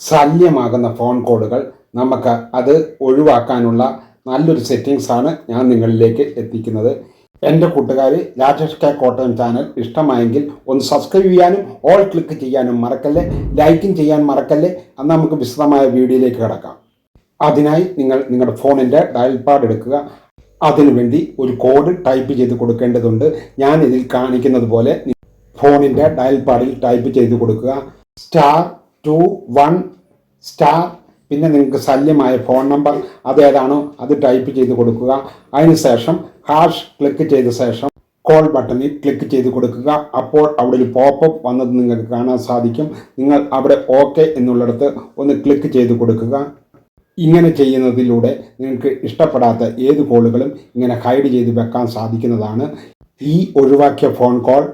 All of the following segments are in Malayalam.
ശല്യമാകുന്ന ഫോൺ കോളുകൾ നമുക്ക് അത് ഒഴിവാക്കാനുള്ള നല്ലൊരു സെറ്റിങ്സാണ് ഞാൻ നിങ്ങളിലേക്ക് എത്തിക്കുന്നത്. എന്റെ കൂട്ടുകാർ രാജേഷ് കെ കോട്ടയം ചാനൽ ഇഷ്ടമായെങ്കിൽ ഒന്ന് സബ്സ്ക്രൈബ് ചെയ്യാനും ഓൾ ക്ലിക്ക് ചെയ്യാനും മറക്കല്ലേ? ലൈക്കും ചെയ്യാൻ മറക്കല്ലേ? അന്ന് നമുക്ക് വിശദമായ വീഡിയോയിലേക്ക് കിടക്കാം. അതിനായി നിങ്ങൾ നിങ്ങളുടെ ഫോണിന്റെ ഡയൽ പാഡ് എടുക്കുക. അതിനുവേണ്ടി ഒരു കോഡ് ടൈപ്പ് ചെയ്ത് കൊടുക്കേണ്ടതുണ്ട്. ഞാൻ ഇതിൽ കാണിക്കുന്നത് പോലെ ഫോണിന്റെ ഡയൽ പാഡിൽ ടൈപ്പ് ചെയ്ത് കൊടുക്കുക. സ്റ്റാർ ടു വൺ സ്റ്റാർ പിന്നെ നിങ്ങൾക്ക് ശല്യമായ ഫോൺ നമ്പർ അതേതാണോ അത് ടൈപ്പ് ചെയ്ത് കൊടുക്കുക. അതിനുശേഷം ഹാഷ് ക്ലിക്ക് ചെയ്ത ശേഷം കോൾ ബട്ടണിൽ ക്ലിക്ക് ചെയ്ത് കൊടുക്കുക. അപ്പോൾ അവിടെ ഒരു പോപ്പപ്പ് വന്നത് നിങ്ങൾക്ക് കാണാൻ സാധിക്കും. നിങ്ങൾ അവിടെ ഓക്കെ എന്നുള്ളിടത്ത് ഒന്ന് ക്ലിക്ക് ചെയ്ത് കൊടുക്കുക. ഇങ്ങനെ ചെയ്യുന്നതിലൂടെ നിങ്ങൾക്ക് ഇഷ്ടപ്പെടാത്ത ഏത് കോളുകളും ഇങ്ങനെ ഹൈഡ് ചെയ്ത് വെക്കാൻ സാധിക്കുന്നതാണ്. ഈ ഒഴിവാക്കിയ ഫോൺ കോൾ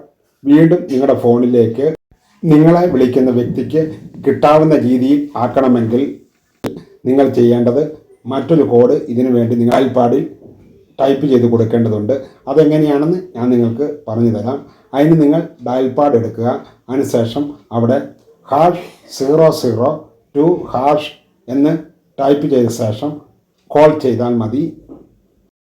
വീണ്ടും നിങ്ങളുടെ ഫോണിലേക്ക് നിങ്ങളെ വിളിക്കുന്ന വ്യക്തിക്ക് കിട്ടാവുന്ന രീതിയിൽ ആക്കണമെങ്കിൽ നിങ്ങൾ ചെയ്യേണ്ടത് മറ്റൊരു കോഡ് ഇതിനു വേണ്ടി നിങ്ങൾ അൽപ്പാടിൽ ടൈപ്പ് ചെയ്ത് കൊടുക്കേണ്ടതുണ്ട്. അതെങ്ങനെയാണെന്ന് ഞാൻ നിങ്ങൾക്ക് പറഞ്ഞു തരാം. അതിന് നിങ്ങൾ ഡയൽപാഡ് എടുക്കുക. അതിനുശേഷം അവിടെ hash zero zero two hash എന്ന് ടൈപ്പ് ചെയ്ത ശേഷം കോൾ ചെയ്താൽ മതി.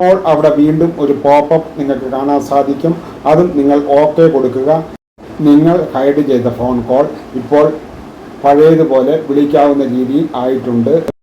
അപ്പോൾ അവിടെ വീണ്ടും ഒരു പോപ്പപ്പ് നിങ്ങൾക്ക് കാണാൻ സാധിക്കും. അതും നിങ്ങൾ ഓക്കെ കൊടുക്കുക. നിങ്ങൾ ഹൈഡ് ചെയ്ത ഫോൺ കോൾ ഇപ്പോൾ പഴയതുപോലെ വിളിക്കാവുന്ന രീതിയിൽ ആയിട്ടുണ്ട്.